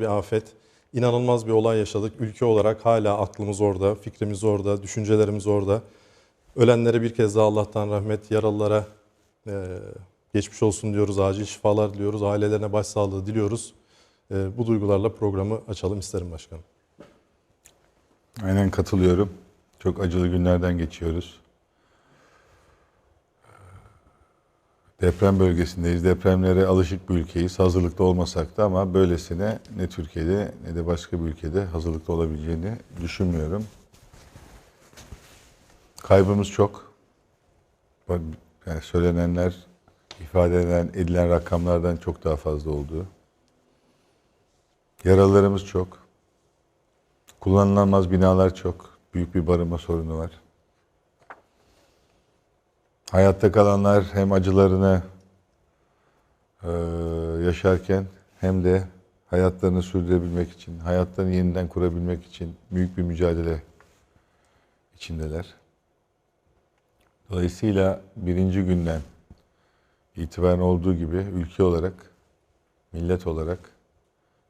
bir afet. İnanılmaz bir olay yaşadık. Ülke olarak hala aklımız orada, fikrimiz orada, düşüncelerimiz orada. Ölenlere bir kez daha Allah'tan rahmet, yaralılara e, geçmiş olsun diyoruz, acil şifalar diliyoruz, ailelerine başsağlığı diliyoruz. E, bu duygularla programı açalım isterim başkanım. Aynen katılıyorum. Çok acılı günlerden geçiyoruz. Deprem bölgesindeyiz. Depremlere alışık bir ülkeyiz. Hazırlıklı olmasak da ama böylesine ne Türkiye'de ne de başka bir ülkede hazırlıklı olabileceğini düşünmüyorum. Kaybımız çok. Yani söylenenler, ifade edilen, edilen rakamlardan çok daha fazla oldu. Yaralılarımız çok. Kullanılamaz binalar çok. Büyük bir barınma sorunu var. Hayatta kalanlar hem acılarını eee, yaşarken hem de hayatlarını sürdürebilmek için, hayatlarını yeniden kurabilmek için büyük bir mücadele içindeler. Dolayısıyla birinci günden itibaren olduğu gibi ülke olarak, millet olarak,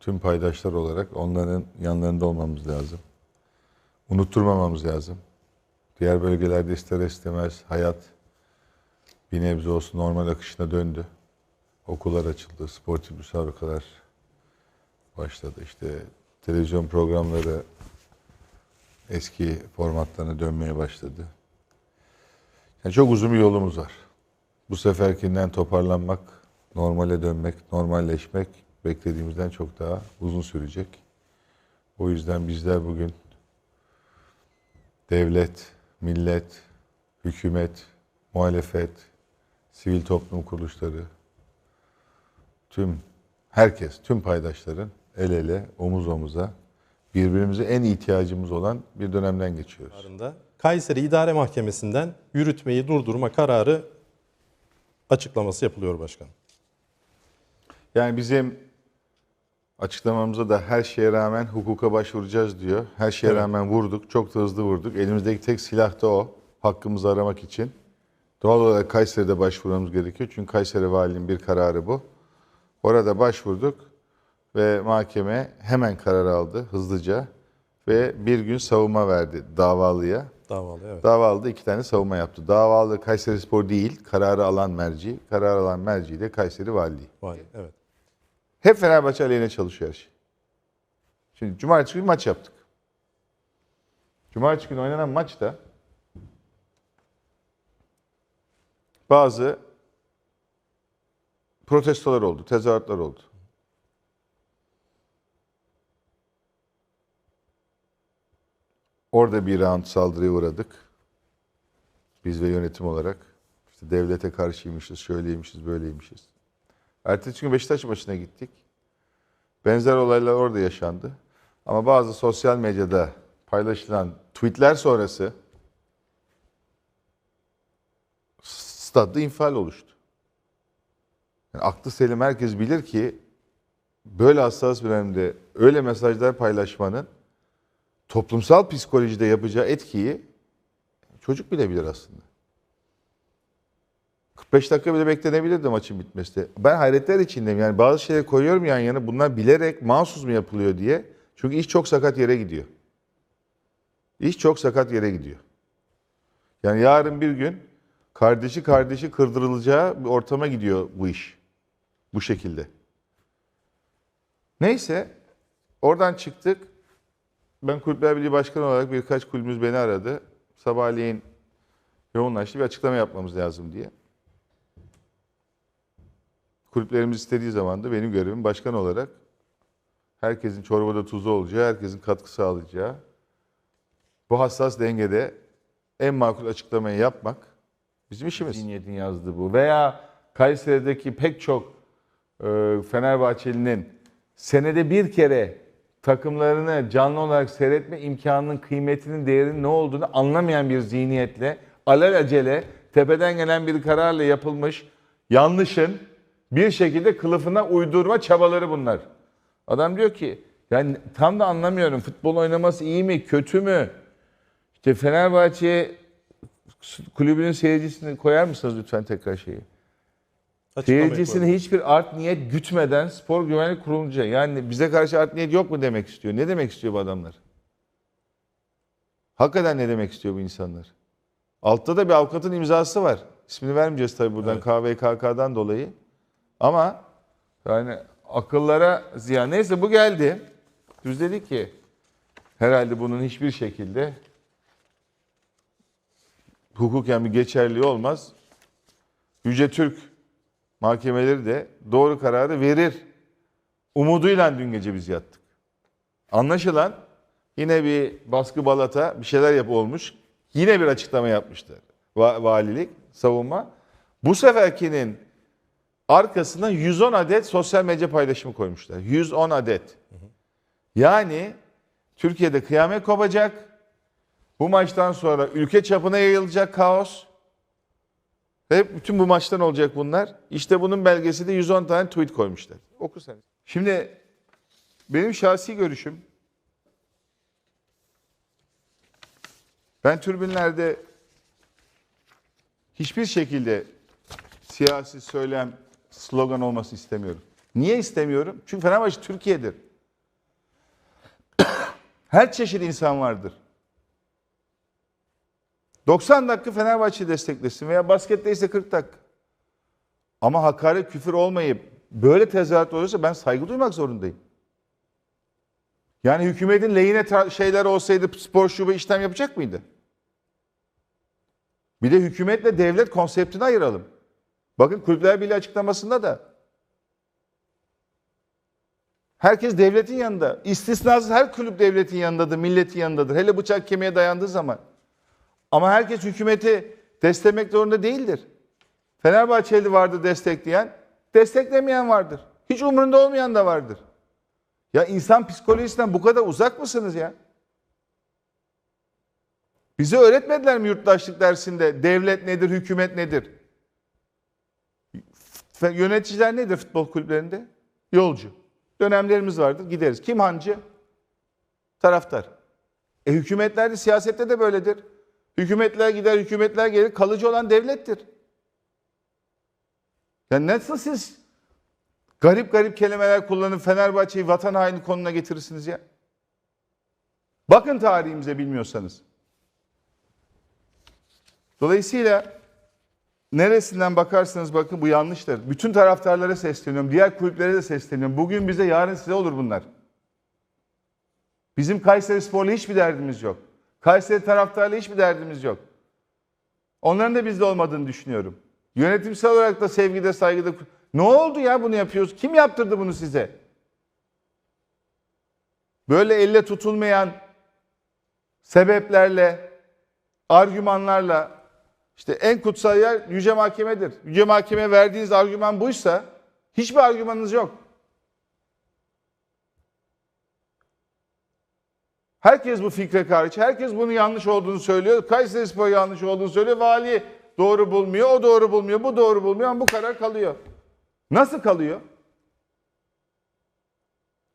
tüm paydaşlar olarak onların yanlarında olmamız lazım. Unutturmamamız lazım. Diğer bölgelerde ister istemez hayat bir nebze olsun normal akışına döndü. Okullar açıldı, sportif müsabakalar başladı. İşte televizyon programları eski formatlarına dönmeye başladı. Yani çok uzun bir yolumuz var. Bu seferkinden toparlanmak, normale dönmek, normalleşmek beklediğimizden çok daha uzun sürecek. O yüzden bizler bugün devlet, millet, hükümet, muhalefet, sivil toplum kuruluşları, tüm herkes, tüm paydaşların el ele, omuz omuza birbirimize en ihtiyacımız olan bir dönemden geçiyoruz. kararında Kayseri İdare Mahkemesi'nden yürütmeyi durdurma kararı açıklaması yapılıyor başkanım. Yani bizim açıklamamızda da her şeye rağmen hukuka başvuracağız diyor. Her şeye Evet. rağmen vurduk, çok da hızlı vurduk. Elimizdeki tek silah da o, hakkımızı aramak için. Doğal olarak Kayseri'de başvurmamız gerekiyor. Çünkü Kayseri Valiliğinin bir kararı bu. Orada başvurduk ve mahkeme hemen karar aldı hızlıca ve bir gün savunma verdi davalıya. Davalı evet. Davalı da iki tane savunma yaptı. Davalı Kayseri Spor değil, kararı alan merci. Karar alan merci de Kayseri Valiliği. Vali, evet. Hep Fenerbahçe aleyhine çalışıyor her şey. Şimdi cumartesi günü maç yaptık. Cumartesi günü oynanan maçta bazı protestolar oldu, tezahüratlar oldu. Orada bir round saldırıya uğradık. Biz ve yönetim olarak. İşte devlete karşıymışız, şöyleymişiz, böyleymişiz. Ertesi gün Beşiktaş maçına gittik. Benzer olaylar orada yaşandı. Ama bazı sosyal medyada paylaşılan tweetler sonrası stadda infial oluştu. Yani aklı selim herkes bilir ki böyle hassas bir dönemde öyle mesajlar paylaşmanın toplumsal psikolojide yapacağı etkiyi çocuk bile bilir aslında. 45 dakika bile beklenebilirdi maçın bitmesi. Ben hayretler içindeyim. Yani bazı şeyleri koyuyorum yan yana. Bunlar bilerek mahsus mu yapılıyor diye. Çünkü iş çok sakat yere gidiyor. İş çok sakat yere gidiyor. Yani yarın bir gün kardeşi kardeşi kırdırılacağı bir ortama gidiyor bu iş. Bu şekilde. Neyse oradan çıktık. Ben Kulüpler Birliği Başkanı olarak birkaç kulübümüz beni aradı. Sabahleyin yoğunlaştı bir açıklama yapmamız lazım diye. Kulüplerimiz istediği zaman da benim görevim başkan olarak herkesin çorbada tuzu olacağı, herkesin katkı sağlayacağı bu hassas dengede en makul açıklamayı yapmak bizim işimiz. Zihniyetin yazdığı bu. Veya Kayseri'deki pek çok e, Fenerbahçeli'nin senede bir kere takımlarını canlı olarak seyretme imkanının kıymetinin, değerinin ne olduğunu anlamayan bir zihniyetle alelacele tepeden gelen bir kararla yapılmış yanlışın bir şekilde kılıfına uydurma çabaları bunlar. Adam diyor ki yani tam da anlamıyorum futbol oynaması iyi mi kötü mü? İşte Fenerbahçe kulübünün seyircisini koyar mısınız lütfen tekrar şeyi? Açıklamayı koyalım. hiçbir art niyet gütmeden spor güvenlik kurulunca yani bize karşı art niyet yok mu demek istiyor? Ne demek istiyor bu adamlar? Hakikaten ne demek istiyor bu insanlar? Altta da bir avukatın imzası var. İsmini vermeyeceğiz tabii buradan Evet. KVKK'dan dolayı. Ama yani akıllara ziyan. Neyse bu geldi. Biz dedik ki herhalde bunun hiçbir şekilde hukuken bir geçerliği olmaz. Yüce Türk mahkemeleri de doğru kararı verir. Umuduyla dün gece biz yattık. Anlaşılan yine bir baskı balata bir şeyler yap olmuş. Yine bir açıklama yapmışlar. Va- valilik, savunma. Bu seferkinin arkasından 110 adet sosyal medya paylaşımı koymuşlar. 110 adet. Yani Türkiye'de kıyamet kopacak. Bu maçtan sonra ülke çapına yayılacak kaos. Ve bütün bu maçtan olacak bunlar. İşte bunun belgesi de 110 tane tweet koymuşlar. Oku sen. Şimdi benim şahsi görüşüm ben türbinlerde hiçbir şekilde siyasi söylem, slogan olması istemiyorum. Niye istemiyorum? Çünkü Fenerbahçe Türkiye'dir. Her çeşit insan vardır. 90 dakika Fenerbahçe desteklesin veya baskette ise 40 dakika. Ama hakaret, küfür olmayıp böyle tezahürat olursa ben saygı duymak zorundayım. Yani hükümetin lehine şeyler olsaydı spor şube işlem yapacak mıydı? Bir de hükümetle devlet konseptini ayıralım. Bakın Kulüpler Birliği açıklamasında da herkes devletin yanında. İstisnasız her kulüp devletin yanındadır, milletin yanındadır. Hele bıçak kemiğe dayandığı zaman. Ama herkes hükümeti desteklemek zorunda değildir. Fenerbahçeli vardır destekleyen, desteklemeyen vardır. Hiç umurunda olmayan da vardır. Ya insan psikolojisinden bu kadar uzak mısınız ya? Bize öğretmediler mi yurttaşlık dersinde devlet nedir, hükümet nedir? Yöneticiler nedir futbol kulüplerinde? Yolcu. Dönemlerimiz vardır, gideriz. Kim hancı? Taraftar. E hükümetlerde, siyasette de böyledir. Hükümetler gider, hükümetler gelir. Kalıcı olan devlettir. Ya nasıl siz garip garip kelimeler kullanıp Fenerbahçe'yi vatan haini konuna getirirsiniz ya? Bakın tarihimize bilmiyorsanız. Dolayısıyla neresinden bakarsanız bakın bu yanlıştır. Bütün taraftarlara sesleniyorum. Diğer kulüplere de sesleniyorum. Bugün bize yarın size olur bunlar. Bizim Kayseri Spor'la hiçbir derdimiz yok. Kayseri taraftarla hiçbir derdimiz yok. Onların da bizde olmadığını düşünüyorum. Yönetimsel olarak da sevgide, saygıda... Ne oldu ya bunu yapıyoruz? Kim yaptırdı bunu size? Böyle elle tutulmayan sebeplerle, argümanlarla işte en kutsal yer Yüce Mahkeme'dir. Yüce Mahkeme verdiğiniz argüman buysa hiçbir argümanınız yok. Herkes bu fikre karşı, herkes bunun yanlış olduğunu söylüyor. Kayseri Spor yanlış olduğunu söylüyor. Vali doğru bulmuyor, o doğru bulmuyor, bu doğru bulmuyor ama bu karar kalıyor. Nasıl kalıyor?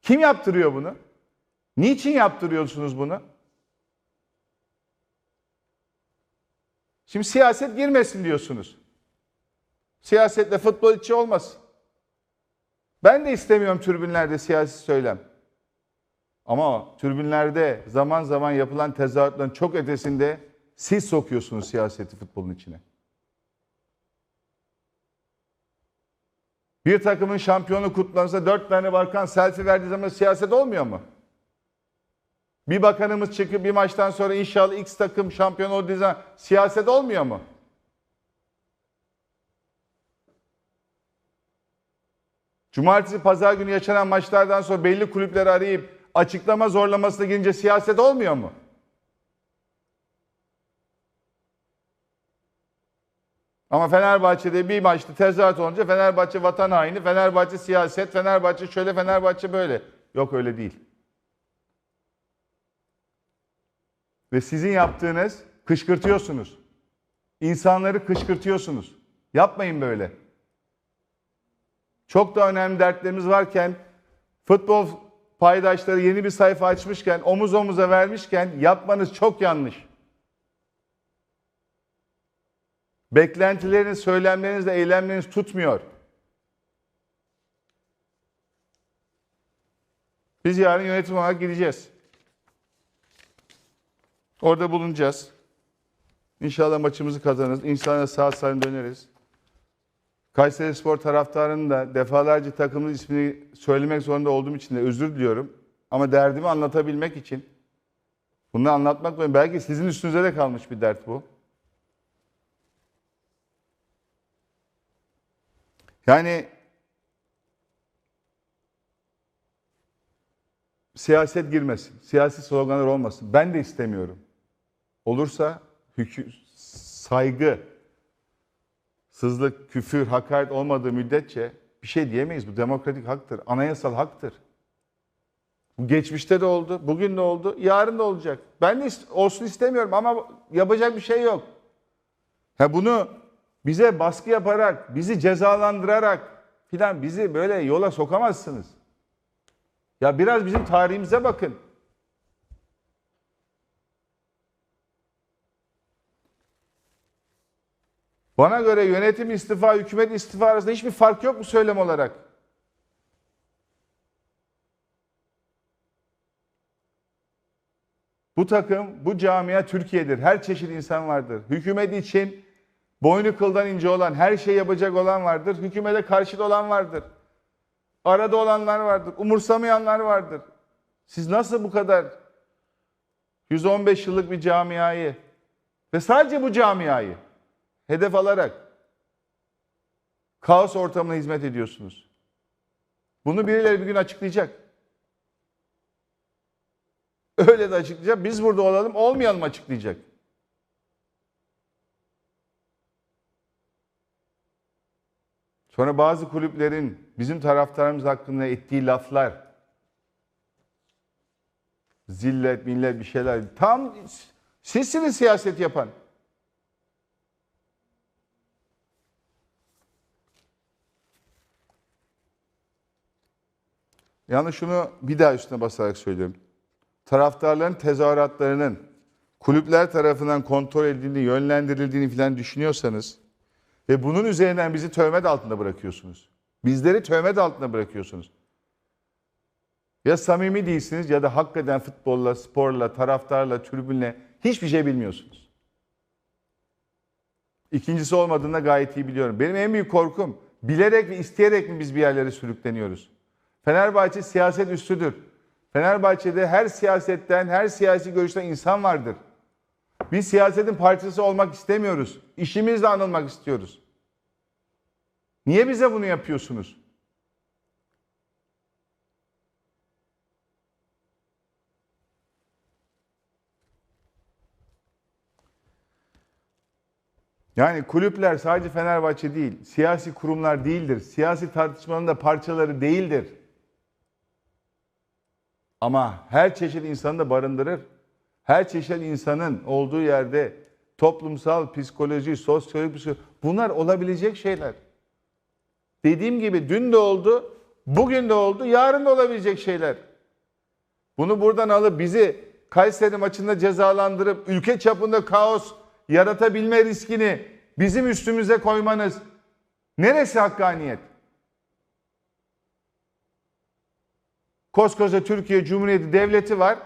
Kim yaptırıyor bunu? Niçin yaptırıyorsunuz bunu? Şimdi siyaset girmesin diyorsunuz. Siyasetle futbol içi olmasın. Ben de istemiyorum tribünlerde siyasi söylem. Ama tribünlerde zaman zaman yapılan tezahüratların çok ötesinde siz sokuyorsunuz siyaseti futbolun içine. Bir takımın şampiyonu kutlanırsa dört tane bakan selfie verdiği zaman siyaset olmuyor mu? Bir bakanımız çıkıp bir maçtan sonra inşallah X takım şampiyon olduğu zaman siyaset olmuyor mu? Cumartesi, pazar günü yaşanan maçlardan sonra belli kulüpleri arayıp açıklama zorlamasına girince siyaset olmuyor mu? Ama Fenerbahçe'de bir maçta tezahürat olunca Fenerbahçe vatan haini, Fenerbahçe siyaset, Fenerbahçe şöyle, Fenerbahçe böyle. Yok öyle değil. Ve sizin yaptığınız kışkırtıyorsunuz. İnsanları kışkırtıyorsunuz. Yapmayın böyle. Çok da önemli dertlerimiz varken futbol paydaşları yeni bir sayfa açmışken, omuz omuza vermişken yapmanız çok yanlış. Beklentileriniz, söylemleriniz de eylemleriniz tutmuyor. Biz yarın yönetim olarak gideceğiz. Orada bulunacağız. İnşallah maçımızı kazanırız. İnsanlara sağ salim döneriz. Kayseri Spor taraftarının da defalarca takımın ismini söylemek zorunda olduğum için de özür diliyorum. Ama derdimi anlatabilmek için bunu anlatmak zorundayım. Belki sizin üstünüze de kalmış bir dert bu. Yani siyaset girmesin. Siyasi sloganlar olmasın. Ben de istemiyorum. Olursa hükü, saygı, sızlık, küfür, hakaret olmadığı müddetçe bir şey diyemeyiz. Bu demokratik haktır. Anayasal haktır. Bu geçmişte de oldu, bugün de oldu, yarın da olacak. Ben de olsun istemiyorum ama yapacak bir şey yok. Ha bunu bize baskı yaparak, bizi cezalandırarak filan bizi böyle yola sokamazsınız. Ya biraz bizim tarihimize bakın. Bana göre yönetim istifa, hükümet istifa arasında hiçbir fark yok mu söylem olarak? Bu takım, bu camia Türkiye'dir. Her çeşit insan vardır. Hükümet için boynu kıldan ince olan, her şey yapacak olan vardır. Hükümete karşıt olan vardır. Arada olanlar vardır. Umursamayanlar vardır. Siz nasıl bu kadar 115 yıllık bir camiayı ve sadece bu camiayı hedef alarak kaos ortamına hizmet ediyorsunuz? Bunu birileri bir gün açıklayacak. Öyle de açıklayacak. Biz burada olalım, olmayalım açıklayacak. Sonra bazı kulüplerin bizim taraftarımız hakkında ettiği laflar, zillet, millet bir şeyler. Tam sizsiniz siyaset yapan. Yalnız şunu bir daha üstüne basarak söylüyorum. Taraftarların tezahüratlarının kulüpler tarafından kontrol edildiğini, yönlendirildiğini falan düşünüyorsanız ve bunun üzerinden bizi töhmet altında bırakıyorsunuz. Bizleri töhmet altında bırakıyorsunuz. Ya samimi değilsiniz ya da hakikaten futbolla, sporla, taraftarla, tribünle hiçbir şey bilmiyorsunuz. İkincisi olmadığını da gayet iyi biliyorum. Benim en büyük korkum bilerek ve isteyerek mi biz bir yerlere sürükleniyoruz? Fenerbahçe siyaset üstüdür. Fenerbahçe'de her siyasetten, her siyasi görüşten insan vardır. Biz siyasetin parçası olmak istemiyoruz. İşimizle anılmak istiyoruz. Niye bize bunu yapıyorsunuz? Yani kulüpler sadece Fenerbahçe değil, siyasi kurumlar değildir. Siyasi tartışmanın da parçaları değildir. Ama her çeşit insanı da barındırır. Her çeşit insanın olduğu yerde toplumsal, psikoloji, sosyolojik psikoloji bunlar olabilecek şeyler. Dediğim gibi dün de oldu, bugün de oldu, yarın da olabilecek şeyler. Bunu buradan alıp bizi Kayseri maçında cezalandırıp ülke çapında kaos yaratabilme riskini bizim üstümüze koymanız neresi hakkaniyet? Koskoca Türkiye Cumhuriyeti Devleti var.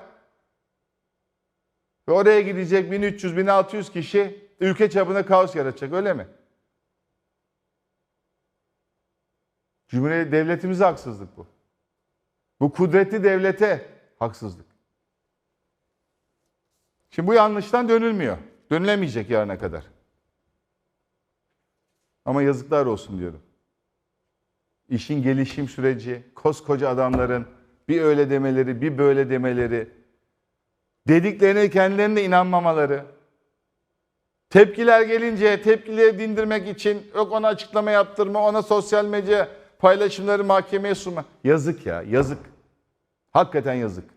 Ve oraya gidecek 1300-1600 kişi ülke çapında kaos yaratacak öyle mi? Cumhuriyet devletimize haksızlık bu. Bu kudretli devlete haksızlık. Şimdi bu yanlıştan dönülmüyor. Dönülemeyecek yarına kadar. Ama yazıklar olsun diyorum. İşin gelişim süreci, koskoca adamların bir öyle demeleri, bir böyle demeleri, dediklerine kendilerine inanmamaları, tepkiler gelince tepkileri dindirmek için yok ona açıklama yaptırma, ona sosyal medya paylaşımları mahkemeye sunma. Yazık ya, yazık. Hakikaten yazık.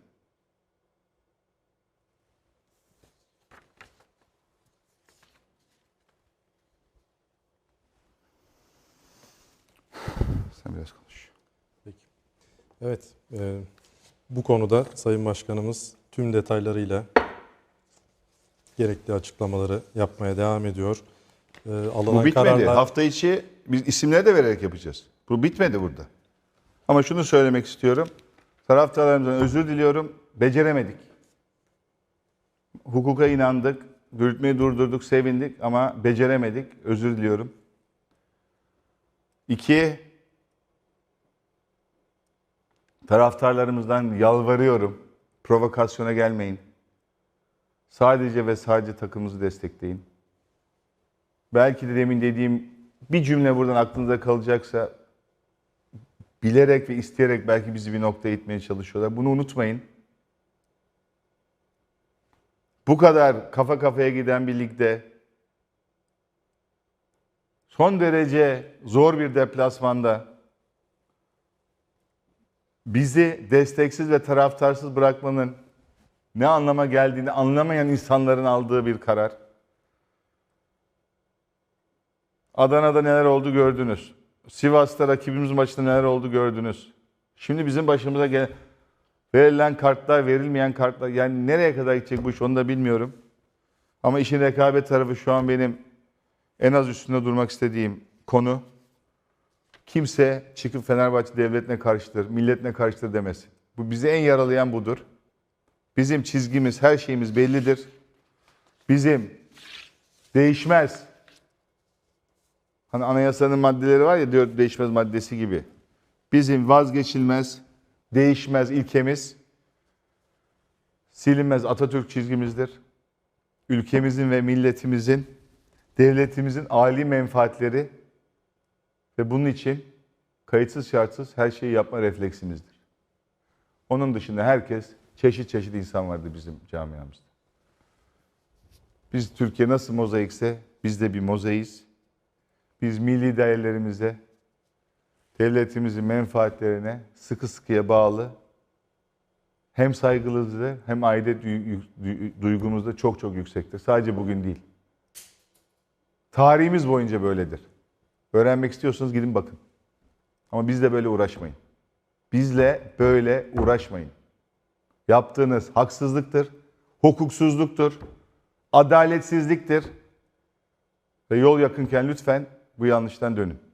Sen biraz konuş. Evet, e, bu konuda Sayın Başkanımız tüm detaylarıyla gerekli açıklamaları yapmaya devam ediyor. E, alınan Bu bitmedi. kararlar Hafta içi biz isimleri de vererek yapacağız. Bu bitmedi burada. Ama şunu söylemek istiyorum. Taraftarlarımızdan özür diliyorum. Beceremedik. Hukuka inandık. Yürütmeyi durdurduk, sevindik ama beceremedik. Özür diliyorum. İki, taraftarlarımızdan yalvarıyorum. Provokasyona gelmeyin. Sadece ve sadece takımımızı destekleyin. Belki de demin dediğim bir cümle buradan aklınızda kalacaksa bilerek ve isteyerek belki bizi bir noktaya itmeye çalışıyorlar. Bunu unutmayın. Bu kadar kafa kafaya giden bir ligde son derece zor bir deplasmanda bizi desteksiz ve taraftarsız bırakmanın ne anlama geldiğini anlamayan insanların aldığı bir karar. Adana'da neler oldu gördünüz. Sivas'ta rakibimiz maçında neler oldu gördünüz. Şimdi bizim başımıza gelen verilen kartlar, verilmeyen kartlar yani nereye kadar gidecek bu iş onu da bilmiyorum. Ama işin rekabet tarafı şu an benim en az üstünde durmak istediğim konu. Kimse çıkıp Fenerbahçe devletine karşıdır, milletine karşıdır demesin. Bu bizi en yaralayan budur. Bizim çizgimiz, her şeyimiz bellidir. Bizim değişmez. Hani anayasanın maddeleri var ya diyor değişmez maddesi gibi. Bizim vazgeçilmez, değişmez ilkemiz silinmez Atatürk çizgimizdir. Ülkemizin ve milletimizin, devletimizin âli menfaatleri ve bunun için kayıtsız şartsız her şeyi yapma refleksimizdir. Onun dışında herkes çeşit çeşit insan vardı bizim camiamızda. Biz Türkiye nasıl mozaikse biz de bir mozaiyiz. Biz milli değerlerimize, devletimizin menfaatlerine sıkı sıkıya bağlı hem saygılıyızdır hem duy- duygumuz da çok çok yüksektir. Sadece bugün değil. Tarihimiz boyunca böyledir. Öğrenmek istiyorsanız gidin bakın. Ama bizle böyle uğraşmayın. Bizle böyle uğraşmayın. Yaptığınız haksızlıktır, hukuksuzluktur, adaletsizliktir. Ve yol yakınken lütfen bu yanlıştan dönün.